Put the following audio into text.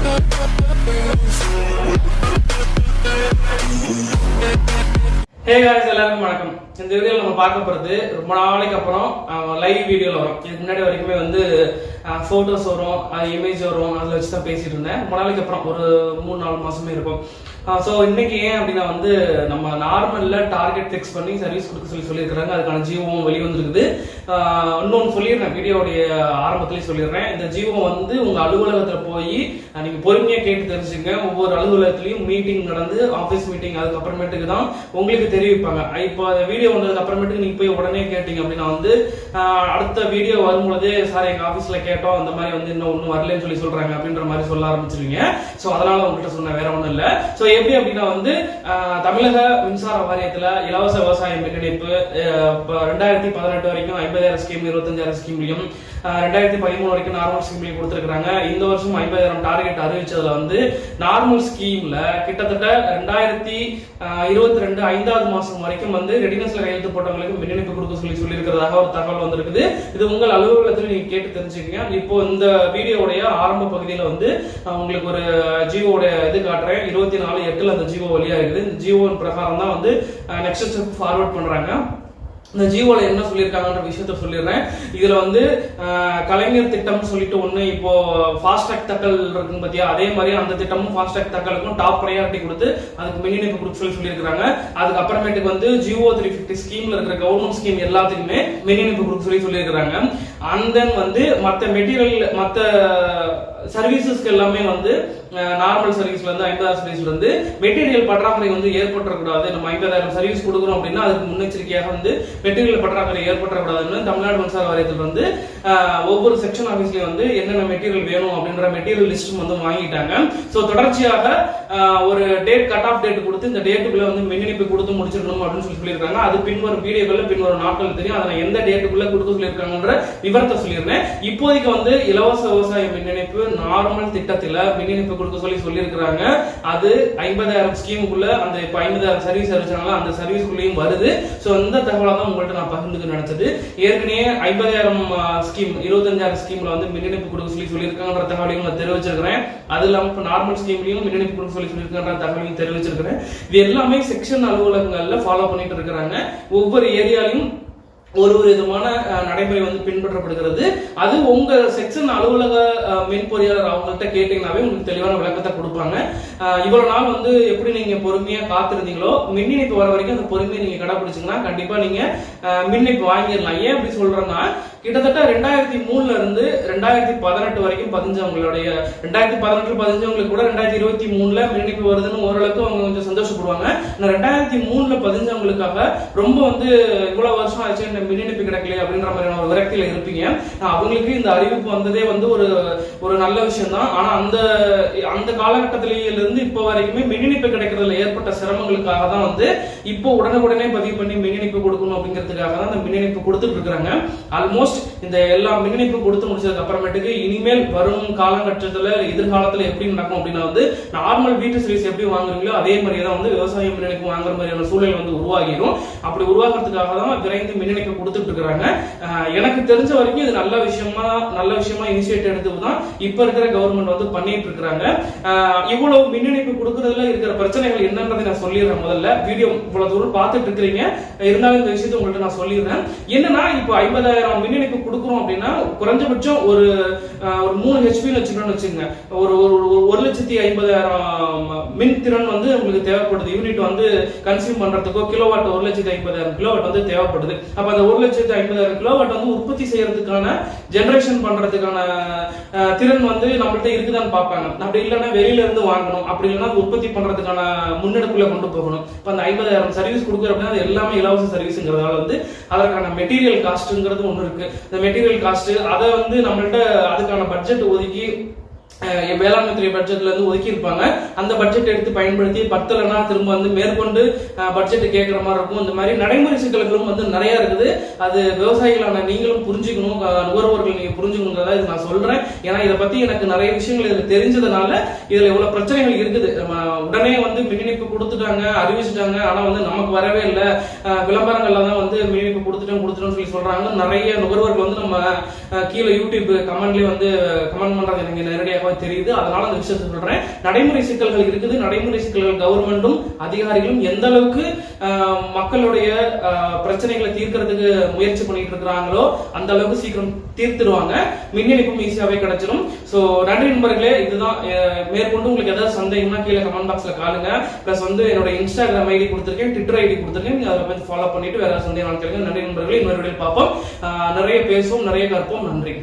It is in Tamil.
ஹே காய்ஸ் எல்லாருக்கும் வணக்கம். இந்த வீடியோவில் நம்ம பார்க்க போகிறது ரொம்ப நாளைக்கு அப்புறம் லைவ் வீடியோவில் வரும். இதுக்கு முன்னாடி வரைக்குமே வந்து ஃபோட்டோஸ் வரும் இமேஜ் வரும் அதில் வச்சு தான் பேசிட்டு இருந்தேன் ரொம்ப நாளைக்கு அப்புறம் ஒரு மூணு நாலு மாசமே இருக்கும். ஸோ இன்னைக்கு ஏன் அப்படின்னா வந்து நம்ம நார்மலில் டார்கெட் ஃபிக்ஸ் பண்ணி சர்வீஸ் கொடுக்க சொல்லி சொல்லியிருக்கிறாங்க. அதுக்கான ஜீவம் வெளிவந்துருக்குது இன்னொன்று சொல்லிடுறேன் வீடியோடைய ஆரம்பத்துலேயே சொல்லிடுறேன். இந்த ஜீவம் வந்து உங்கள் அலுவலகத்தில் போய் நீங்கள் பொறுமையாக கேட்டு தெரிஞ்சுங்க. ஒவ்வொரு அலுவலகத்துலையும் மீட்டிங் நடந்து ஆஃபீஸ் மீட்டிங் அதுக்கப்புறமேட்டுக்கு தான் உங்களுக்கு தெரிவிப்பாங்க. இப்போ வீடியோ வந்ததுக்கு அப்புறமேட்டுக்கு நீங்கள் போய் உடனே கேட்டீங்க அப்படின்னா வந்து அடுத்த வீடியோ வரும்பொழுதே சார் எங்கள் ஆஃபீஸில் கேட்டோம் அந்த மாதிரி வந்து இன்னும் ஒன்றும் வரலன்னு சொல்லி சொல்கிறாங்க அப்படின்ற மாதிரி சொல்ல ஆரம்பிச்சிருவீங்க. ஸோ அதனால உங்கள்கிட்ட சொன்ன வேற ஒன்றும் இல்லை. ஸோ எப்படி அப்படின்னா வந்து தமிழக மின்சார வாரியத்தில் இலவச விவசாய மின் இணைப்பு இப்போ ரெண்டாயிரத்தி பதினெட்டு வரைக்கும் ஐம்பதாயிரம் ஸ்கீம் இருபத்தஞ்சாயிரம் ஸ்கீம்லையும் ரெண்டாயிரத்தி பதிமூணு வரைக்கும் நார்மல் ஸ்கீம்லையும் கொடுத்துருக்காங்க இந்த வருஷம் ஐம்பதாயிரம் டார்கெட் அறிவிச்சதுல வந்து நார்மல் ஸ்கீம்ல கிட்டத்தட்ட ரெண்டாயிரத்தி இருபத்தி ரெண்டு ஐந்தாவது மாசம் வரைக்கும் வந்து ரெடினஸ்ல கையெழுத்து போட்டவங்களுக்கு மின் இணைப்பு கொடுக்க சொல்லி சொல்லியிருக்கிறதாக ஒரு தகவல் வந்திருக்குது. இது உங்கள் அலுவலகத்தில் நீங்க கேட்டு தெரிஞ்சுக்கங்க. இப்போ இந்த வீடியோவுடைய ஆரம்ப பகுதியில் வந்து உங்களுக்கு ஒரு ஜியோடைய இது காட்டுறேன். இருபத்தி நாலு எட்டில் அந்த ஜியோ வழியா இருக்குது. இந்த ஜியோவின் பிரகாரம் தான் வந்து நெக்ஸ்ட் ஸ்டெப் ஃபார்வர்ட் பண்றாங்க. இந்த ஜியோவில் என்ன சொல்லியிருக்காங்கன்ற விஷயத்த சொல்லிடுறேன். இதுல வந்து கலைஞர் திட்டம்னு சொல்லிட்டு ஒண்ணு இப்போ ஃபாஸ்ட்ராக் தக்கல் இருக்குன்னு பார்த்தியா அதே மாதிரி அந்த திட்டமும் ஃபாஸ்ட்ராக் தக்கலுக்கும் டாப் ப்ரையாரிட்டி கொடுத்து அதுக்கு மின் இணைப்பு கொடுக்க சொல்லி சொல்லியிருக்காங்க அதுக்கு அப்புறமேட்டுக்கு வந்து ஜியோ த்ரீ ஃபிஃப்டி ஸ்கீம்ல இருக்கிற கவர்மெண்ட் ஸ்கீம் எல்லாத்துக்குமே மின்னிணைப்பு கொடுக்க சொல்லி சொல்லியிருக்காங்க அண்ட் தென் வந்து மற்ற மெட்டீரியல் மற்ற சர்வீசஸ்க்கு எல்லாமே வந்து நார்மல் சர்வீஸ்ல இருந்து ஐம்பதாயிரம் சர்வீஸ்லேருந்து மெட்டீரியல் பற்றாக்குறை வந்து ஏற்பட்டுறக்கூடாது. நம்ம ஐம்பதாயிரம் சர்வீஸ் கொடுக்குறோம் அப்படின்னா அதுக்கு முன்னெச்சரிக்கையாக வந்து மெட்டீரியல் பற்றாக்குறை ஏற்பட்டுறக்கூடாதுன்னு தமிழ்நாடு மின்சார வாரியத்தில் வந்து ஒவ்வொரு செக்ஷன் ஆஃபீஸ்லயும் வந்து என்னென்ன மெட்டீரியல் வேணும் அப்படின்ற மெட்டீரியல் லிஸ்ட்டும் வந்து வாங்கிட்டாங்க. ஸோ தொடர்ச்சியாக ஒரு டேட் கட் ஆஃப் டேட் கொடுத்து இந்த டேட்டுக்குள்ளே வந்து மின் இணைப்பு கொடுத்து முடிச்சிடணும் அப்படின்னு சொல்லி சொல்லியிருக்காங்க. அது பின்வரும் வீடியோக்களில் பின்வரும் நாட்கள் தெரியும். அதை நான் எந்த டேட்டுக்குள்ளே கொடுக்க சொல்லியிருக்காங்கன்ற விவரத்தை சொல்லியிருந்தேன். இப்போதைக்கு வந்து இலவச விவசாய மின் இணைப்பு நார்மல் திட்டத்தில் மின் இணைப்பு கொடுக்க சொல்லி சொல்லியிருக்கிறாங்க. அது ஐம்பதாயிரம் ஸ்கீமுக்குள்ள அந்த இப்போ ஐம்பதாயிரம் சர்வீஸ் அறிவிச்சாங்களா அந்த சர்வீஸ்க்குள்ளேயும் வருது. ஸோ இந்த தகவலை தான் உங்கள்கிட்ட நான் பகிர்ந்துக்க நினைச்சது. ஏற்கனவே ஐம்பதாயிரம் ஸ்கீம் இருபத்தஞ்சாயிரம் ஸ்கீம்ல வந்து மின்னணிப்பு கொடுக்க சொல்லி சொல்லியிருக்காங்கன்ற தகவலையும் நான் தெரிவிச்சிருக்கிறேன். அது இல்லாமல் இப்போ நார்மல் ஸ்கீம்லையும் மின்னணிப்பு கொடுக்க சொல்லி சொல்லியிருக்காங்கன்ற தகவலையும் தெரிவிச்சிருக்கிறேன். இது எல்லாமே செக்ஷன் அலுவலகங்களில் ஃபாலோ பண்ணிட்டு இருக்கிறாங்க. ஒவ்வொரு ஏரியாலையும் ஒரு ஒரு விதமான நடைமுறை வந்து பின்பற்றப்படுகிறது. அது உங்க செக்ஷன் அலுவலக மின் பொறியாளர் அவங்கள்ட்ட கேட்டீங்கன்னாவே உங்களுக்கு தெளிவான விளக்கத்தை கொடுப்பாங்க. இவ்வளவு நாள் வந்து எப்படி நீங்க பொறுமையா காத்திருந்தீங்களோ மின் இணைப்பு வர வரைக்கும் அந்த பொறுமையை நீங்க கடைபிடிச்சிங்கன்னா கண்டிப்பா நீங்க மின் இணைப்பு வாங்கிடலாம். ஏன் அப்படி சொல்றேன்னா கிட்டத்தட்ட ரெண்டாயிரத்தி மூணுல இருந்து ரெண்டாயிரத்தி பதினெட்டு வரைக்கும் பதிஞ்சவங்களுடைய ரெண்டாயிரத்தி பதினெட்டு பதிஞ்சவங்களுக்கு கூட ரெண்டாயிரத்தி இருபத்தி மூணுல மின் இணைப்பு வருதுன்னு ஓரளவுக்கு அவங்க கொஞ்சம் சந்தோஷப்படுவாங்க. ரெண்டாயிரத்தி மூணுல பதிஞ்சவங்களுக்காக ரொம்ப வந்து இவ்வளவு வருஷம் ஆச்சு எனக்கு மின் இணைப்பு கிடைக்கல அப்படின்ற மாதிரியான ஒரு விரக்தியில இருப்பீங்க. ஆனா, அவங்களுக்கு இந்த அறிவிப்பு வந்ததே வந்து ஒரு ஒரு நல்ல விஷயம் தான் ஆனா அந்த அந்த காலகட்டத்திலேருந்து இப்போ வரைக்குமே மின் இணைப்பு கிடைக்கிறதுல ஏற்பட்ட சிரமங்களுக்காக தான் வந்து இப்போ உடனுக்குடனே பதிவு பண்ணி மின் இணைப்பு கொடுக்கணும் அப்படிங்கிறதுக்காக தான் அந்த மின் இணைப்பு கொடுத்துட்டு இருக்கிறாங்க. ஆல்மோஸ்ட் இந்த எல்லா மின் கொடுத்து முடிச்சதுக்கு அப்புறமேட்டுக்கு இனிமேல் வரும் காலகட்டத்தில் எதிர்காலத்தில் எப்படி நடக்கும் அப்படின்னா வந்து நார்மல் வீட்டு சர்வீஸ் எப்படி வாங்குறீங்களோ அதே மாதிரியே தான் வந்து விவசாய மின் வாங்குற மாதிரியான சூழல் வந்து உருவாகிடும் அப்படி உருவாக்குறதுக்காக தான் விரைந்து மின் இணைப்பு கொடுத்துட்டு இருக்கிறாங்க. எனக்கு தெரிஞ்ச வரைக்கும் இது நல்ல விஷயமா நல்ல விஷயமா இனிஷியேட் எடுத்து தான் இப்போ இருக்கிற கவர்மெண்ட் வந்து பண்ணிட்டு இருக்கிறாங்க. இவ்வளவு மின் இணைப்பு கொடுக்கறதுல இருக்கிற பிரச்சனைகள் என்னன்றதை நான் சொல்லிடுறேன் முதல்ல. வீடியோ இவ்வளவு தூரம் பார்த்துட்டு இருக்கிறீங்க. இருந்தாலும் இந்த விஷயத்தை உங்கள்கிட்ட நான் சொல்லிடுறேன். என்னன்னா இப்போ ஐம்பதாயிரம் மின் இணைப்பு கொடுக்குறோம் அப்படின்னா குறைஞ்சபட்சம் ஒரு ஒரு மூணு ஹெச்பின்னு வச்சுக்கணும்னு வச்சுக்கோங்க. ஒரு ஒரு ஒரு- லட்சத்தி ஐம்பதாயிரம் மின் திறன் வந்து உங்களுக்கு தேவைப்படுது. யூனிட் வந்து கன்சியூம் பண்றதுக்கோ கிலோவாட் ஒரு லட்சத்தி ஐம்பதாயிரம் கிலோவாட் வந்து தேவைப்படுது. அப்ப அந்த ஒரு லட்சத்தி ஐம்பதாயிரம் கிலோவாட் வந்து உற்பத்தி செய்யறதுக்கான ஜெனரேஷன் பண்றதுக்கான திறன் வந்து நம்மள்ட்ட இருக்குதான்னு பார்ப்பாங்க. அப்படி இல்லைன்னா வெளியில இருந்து வாங்கணும். அப்படி இல்லைன்னா உற்பத்தி பண்றதுக்கான முன்னெடுப்புல கொண்டு போகணும். இப்போ அந்த ஐம்பதாயிரம் சர்வீஸ் கொடுக்குற அப்படின்னா அது எல்லாமே இலவச சர்வீஸுங்கிறதால வந்து அதற்கான மெட்டீரியல் காஸ்ட்ங்கிறது ஒன்று இருக்கு. இந்த மெட்டீரியல் காஸ்ட் அதை வந்து நம்மள்கிட்ட அதுக்கான பட்ஜெட் ஒதுக்கி வேளாண்மை துறை பட்ஜெட்ல இருந்து ஒதுக்கியிருப்பாங்க. அந்த பட்ஜெட் எடுத்து பயன்படுத்தி பத்தலைன்னா திரும்ப வந்து மேற்கொண்டு பட்ஜெட் கேட்குற மாதிரி இருக்கும். இந்த மாதிரி நடைமுறை சிக்கல்களும் வந்து நிறைய இருக்குது. அது விவசாயிகளான நீங்களும் புரிஞ்சுக்கணும். நுகர்வோர்கள் நீங்க புரிஞ்சுக்கணுங்கிறதா இது நான் சொல்றேன். ஏன்னா இதை பத்தி எனக்கு நிறைய விஷயங்கள் இதுல தெரிஞ்சதுனால இதுல இவ்வளவு பிரச்சனைகள் இருக்குது. உடனே வந்து மின் கொடுத்துட்டாங்க அறிவிச்சிட்டாங்க. ஆனா வந்து நமக்கு வரவே இல்லை. விளம்பரங்கள்ல தான் வந்து மின் கொடுத்துட்டோம் கொடுத்துட்டோம்னு சொல்லி சொல்றாங்க. நிறைய நுகர்வோர்கள் வந்து நம்ம கீழே யூடியூப் கமெண்ட்லயே வந்து கமெண்ட் பண்றது எனக்கு நேரடியாக நல்லாவே தெரியுது. அதனால அந்த விஷயத்தை சொல்றேன். நடைமுறை சிக்கல்கள் இருக்குது. நடைமுறை சிக்கல்கள் கவர்மெண்ட்டும் அதிகாரிகளும் எந்த அளவுக்கு மக்களுடைய பிரச்சனைகளை தீர்க்கறதுக்கு முயற்சி பண்ணிட்டு இருக்கிறாங்களோ அந்த அளவுக்கு சீக்கிரம் தீர்த்துடுவாங்க. மின் இணைப்பும் ஈஸியாவே கிடைச்சிடும் ஸோ நன்றி நண்பர்களே இதுதான் மேற்கொண்டு உங்களுக்கு ஏதாவது சந்தேகம்னா கீழே கமெண்ட் பாக்ஸ்ல காலுங்க பிளஸ் வந்து என்னோட இன்ஸ்டாகிராம் ஐடி கொடுத்துருக்கேன் ட்விட்டர் ஐடி கொடுத்துருக்கேன். நீங்க அதை வந்து ஃபாலோ பண்ணிட்டு வேற சந்தேகம் கேளுங்க. நன்றி நண்பர்களே இன்னொரு வீடியோ பார்ப்போம். நிறைய பேசுவோம் நிறைய கற்போம். நன்றி.